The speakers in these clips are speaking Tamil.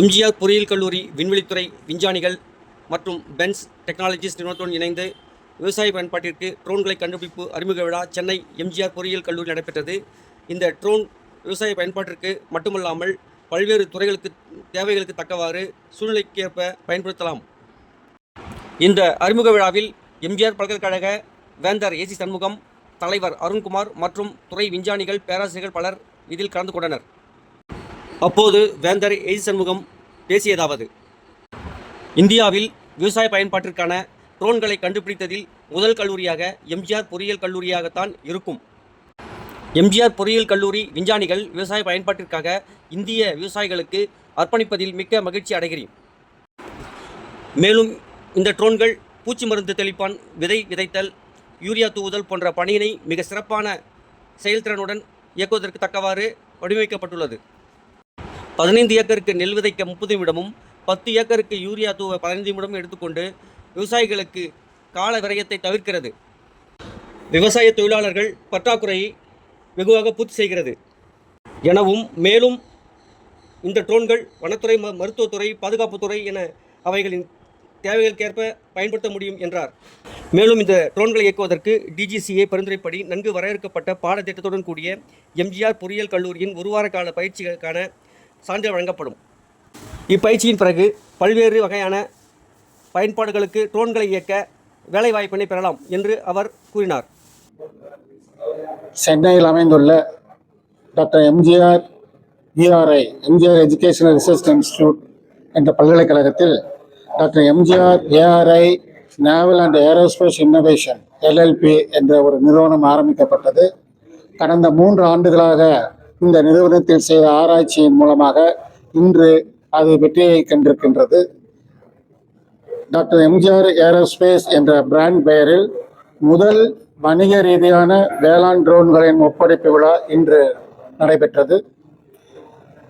எம்ஜிஆர் பொறியியல் கல்லூரி விண்வெளித்துறை விஞ்ஞானிகள் மற்றும் பென்ஸ் டெக்னாலஜிஸ் நிறுவனத்துடன் இணைந்து விவசாய பயன்பாட்டிற்கு ட்ரோன்களை கண்டுபிடிப்பு அறிமுக விழா சென்னை எம்ஜிஆர் பொறியியல் கல்லூரி நடைபெற்றது. இந்த ட்ரோன் விவசாய பயன்பாட்டிற்கு மட்டுமல்லாமல் பல்வேறு துறைகளுக்கு தேவைகளுக்கு தக்கவாறு சூழ்நிலைக்கேற்ப பயன்படுத்தலாம். இந்த அறிமுக விழாவில் எம்ஜிஆர் பல்கலைக்கழக வேந்தர் ஏசி சண்முகம் தலைவர் அருண்குமார் மற்றும் துறை விஞ்ஞானிகள் பேராசிரியர்கள் பலர் இதில் கலந்து கொண்டனர். அப்போது வேந்தர் ஏசி சண்முகம் பேசியதாவது இந்தியாவில் விவசாய பயன்பாட்டிற்கான ட்ரோன்களை கண்டுபிடித்ததில் முதல் கல்லூரியாக எம்ஜிஆர் பொறியியல் கல்லூரியாகத்தான் இருக்கும். எம்ஜிஆர் பொறியியல் கல்லூரி விஞ்ஞானிகள் விவசாய பயன்பாட்டிற்காக இந்திய விவசாயிகளுக்கு அர்ப்பணிப்பதில் மிக்க மகிழ்ச்சி அடைகிறேன். மேலும் இந்த ட்ரோன்கள் பூச்சி மருந்து தெளிப்பான் விதை விதைத்தல் யூரியா தூவுதல் போன்ற பணியினை மிக சிறப்பான செயல்திறனுடன் இயக்குவதற்கு தக்கவாறு வடிவமைக்கப்பட்டுள்ளது. பதினைந்து ஏக்கருக்கு நெல் விதைக்க முப்பது நிமிடமும் பத்து ஏக்கருக்கு யூரியா தூவ பதினைந்து நிமிடமும் எடுத்துக்கொண்டு விவசாயிகளுக்கு கால விரயத்தை தவிர்க்கிறது. விவசாய தொழிலாளர்கள் பற்றாக்குறையை வெகுவாக பூர்த்தி செய்கிறது. எனவும் மேலும் இந்த ட்ரோன்கள் வனத்துறை ம மருத்துவத்துறை பாதுகாப்புத்துறை என அவைகளின் தேவைகளுக்கேற்ப பயன்படுத்த முடியும் என்றார். மேலும் இந்த ட்ரோன்களை இயக்குவதற்கு டிஜிசிஏ பரிந்துரைப்படி நன்கு வரையறுக்கப்பட்ட பாடத்திட்டத்துடன் கூடிய எம்ஜிஆர் பொறியியல் கல்லூரியின் ஒரு வார கால பயிற்சிகளுக்கான சான்றிதழ் வழங்கப்படும். இப்பயிற்சியின் பிறகு பல்வேறு வகையான பயன்பாடுகளுக்கு ட்ரோன்களை இயக்க வேலைவாய்ப்பினை பெறலாம் என்று அவர் கூறினார். சென்னையில் அமைந்துள்ள doctor MGR ERI MGR educational research institute என்ற பல்கலைக்கழகத்தில் doctor MGR ARI naval and aerospace innovation LLP என்ற ஒரு நிறுவனம் ஆரம்பிக்கப்பட்டது. கடந்த மூன்று ஆண்டுகளாக இந்த நிறுவனத்தில் செய்த ஆராய்ச்சியின் மூலமாக இன்று அது வெற்றியை கண்டிருக்கின்றது. டாக்டர் எம்ஜிஆர் ஏரோஸ்பேஸ் என்ற பிராண்ட் பெயரில் முதல் வணிக ரீதியான வேளாண் ட்ரோன்களின் ஒப்படைப்பு விழா இன்று நடைபெற்றது.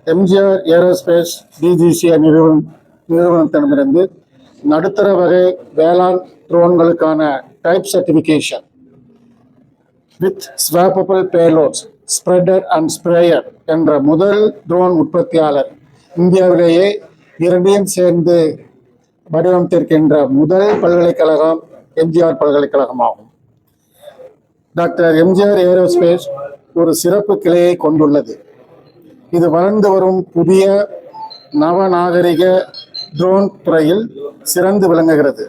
எம்ஜிஆர் ஏரோஸ்பேஸ் டிஜிசி நிறுவனம் நிறுவனத்திடமிருந்து நடுத்தர வகை வேளாண் ட்ரோன்களுக்கான type certification with swappable payloads spreader and sprayer என்ற முதல் ட்ரோன் உற்பத்தியாளர். இந்தியாவிலேயே இரண்டையும் சேர்ந்து வடிவமைத்திருக்கின்ற முதல் பல்கலைக்கழகம் எம்ஜிஆர் பல்கலைக்கழகமாகும். டாக்டர் எம்ஜிஆர் ஏரோஸ்பேஸ் ஒரு சிறப்பு கிளையை கொண்டுள்ளது. இது வளர்ந்து வரும் புதிய நவநாகரிக ட்ரோன் துறையில் சிறந்து விளங்குகிறது.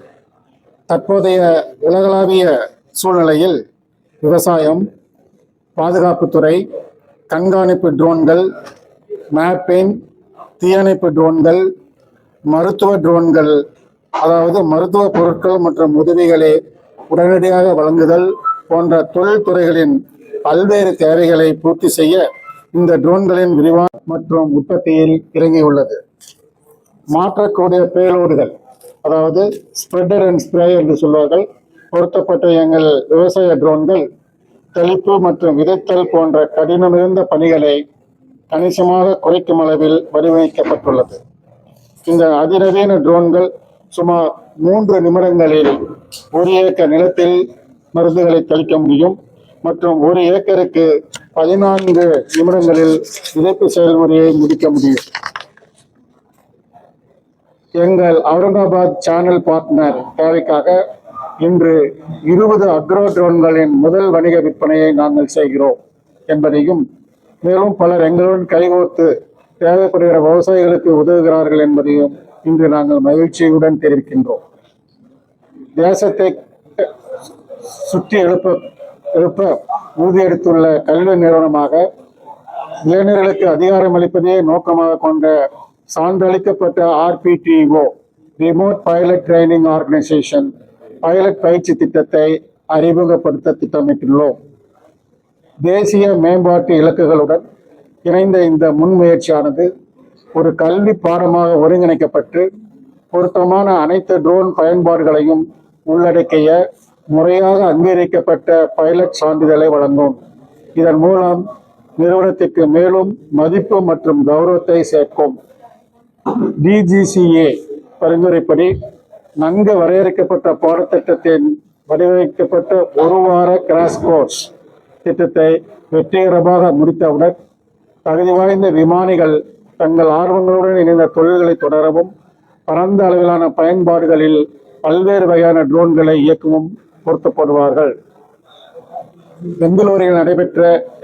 தற்போதைய உலகளாவிய சூழ்நிலையில் விவசாயம் பாதுகாப்புத்துறை கண்காணிப்பு ட்ரோன்கள் மேப்பிங் தீயணைப்பு ட்ரோன்கள் மருத்துவ ட்ரோன்கள் அதாவது மருத்துவ பொருட்கள் மற்றும் உதவிகளை உடனடியாக வழங்குதல் போன்ற தொழில்துறைகளின் பல்வேறு தேவைகளை பூர்த்தி செய்ய இந்த ட்ரோன்களின் விரிவான மற்றும் உற்பத்தியில் இறங்கியுள்ளது. மாற்றக்கூடிய பேலோடுகள் அதாவது ஸ்ப்ரெடர் அண்ட் ஸ்ப்ரே என்று சொல்வார்கள் பொருத்தப்பட்ட எங்கள் விவசாய ட்ரோன்கள் தெளிப்பு மற்றும் விதைத்தல் போன்ற கடினம் மிகுந்த பணிகளை கணிசமாக குறைக்கும் அளவில் வடிவமைக்கப்பட்டுள்ளது. இந்த அதிநவீன ட்ரோன்கள் சுமார் மூன்று நிமிடங்களில் ஒரு ஏக்கர் நிலத்தில் மருந்துகளை தெளிக்க முடியும் மற்றும் ஒரு ஏக்கருக்கு பதினான்கு நிமிடங்களில் விதைப்பு செயல்முறையை முடிக்க முடியும். எங்கள் அவுரங்காபாத் சேனல் பார்ட்னர் தேவைக்காக இன்று இருபது அக்ரோ ட்ரோன்களின் முதல் வணிக விற்பனையை நாங்கள் செய்கிறோம் என்பதையும் மேலும் பலர் எங்களுடன் கைகோர்த்து தேவைப்படுகிற விவசாயிகளுக்கு உதவுகிறார்கள் என்பதையும் இன்று நாங்கள் மகிழ்ச்சியுடன் தெரிவிக்கின்றோம். தேசத்தை சுற்றி எழுப்ப எழுப்ப உறுதியெடுத்துள்ள கல்வி நிறுவனமாக இளைஞர்களுக்கு அதிகாரம் அளிப்பதே நோக்கமாக கொண்ட சான்றளிக்கப்பட்ட RPTO remote pilot training organisation pilot பயிற்சி திட்டத்தை அறிமுகப்படுத்த திட்டமிட்டுள்ளோம். தேசிய மேம்பாட்டு இலக்குகளுடன் இணைந்த இந்த முன்முயற்சியானது ஒரு கல்வி பாடமாக ஒருங்கிணைக்கப்பட்டு பொருத்தமான அனைத்து ட்ரோன் பயன்பாடுகளையும் உள்ளடக்கிய முறையாக அங்கீகரிக்கப்பட்ட பைலட் சான்றிதழை வழங்கும். இதன் மூலம் நிறுவனத்திற்கு மேலும் மதிப்பு மற்றும் கௌரவத்தை சேர்க்கும் டிஜிசிஏ பரிந்துரைப்படி நன்கு வரையறுக்கப்பட்ட பாடத்திட்டத்தின் வடிவமைக்கப்பட்ட ஒரு வார கிராஷ் கோர்ஸ் திட்டத்தை வெற்றிகரமாக முடித்தவுடன் தகுதி வாய்ந்த விமானிகள் தங்கள் ஆர்வங்களுடன் இணைந்த தொழில்களை தொடரவும் பரந்த அளவிலான பயன்பாடுகளில் பல்வேறு வகையான ட்ரோன்களை இயக்கவும் பொருத்தப்படுவார்கள். பெங்களூரில் நடைபெற்ற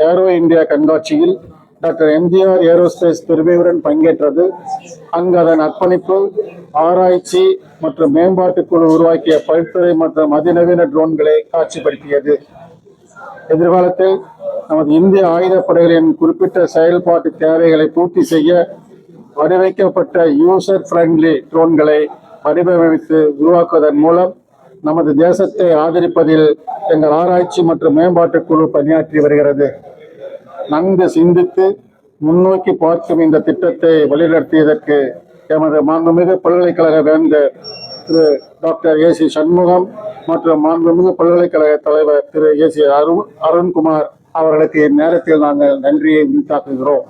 ஏரோ இந்தியா கண்காட்சியில் டாக்டர் எம்ஜிஆர் ஏரோஸ்பேஸ் பெருமையுடன் பங்கேற்றது. அங்கு அதன் அர்ப்பணிப்பு ஆராய்ச்சி மற்றும் மேம்பாட்டு குழு உருவாக்கிய பல்துறை மற்றும் அதிநவீன ட்ரோன்களை காட்சிப்படுத்தியது. எதிர்காலத்தில் நமது இந்திய ஆயுதப்படைகளின் குறிப்பிட்ட செயல்பாட்டு தேவைகளை பூர்த்தி செய்ய வடிவமைக்கப்பட்ட யூசர் ஃப்ரெண்ட்லி ட்ரோன்களை வடிவமைத்து உருவாக்குவதன் மூலம் நமது தேசத்தை ஆதரிப்பதில் எங்கள் ஆராய்ச்சி மற்றும் மேம்பாட்டுக் குழு பணியாற்றி வருகிறது. நன்கு சிந்தித்து முன்னோக்கி பார்க்கும் இந்த திட்டத்தை வழிநடத்தியதற்கு எமது மாண்புமிகு பல்கலைக்கழக வேந்தர் Thiru doctor A C Shanmugam மற்றும் மாண்புமிகு பல்கலைக்கழக தலைவர் திரு ஏ சி அருண் அருண்குமார் அவர்களுக்கு இந்நேரத்தில் நாங்கள் நன்றியை உரித்தாக்குகிறோம்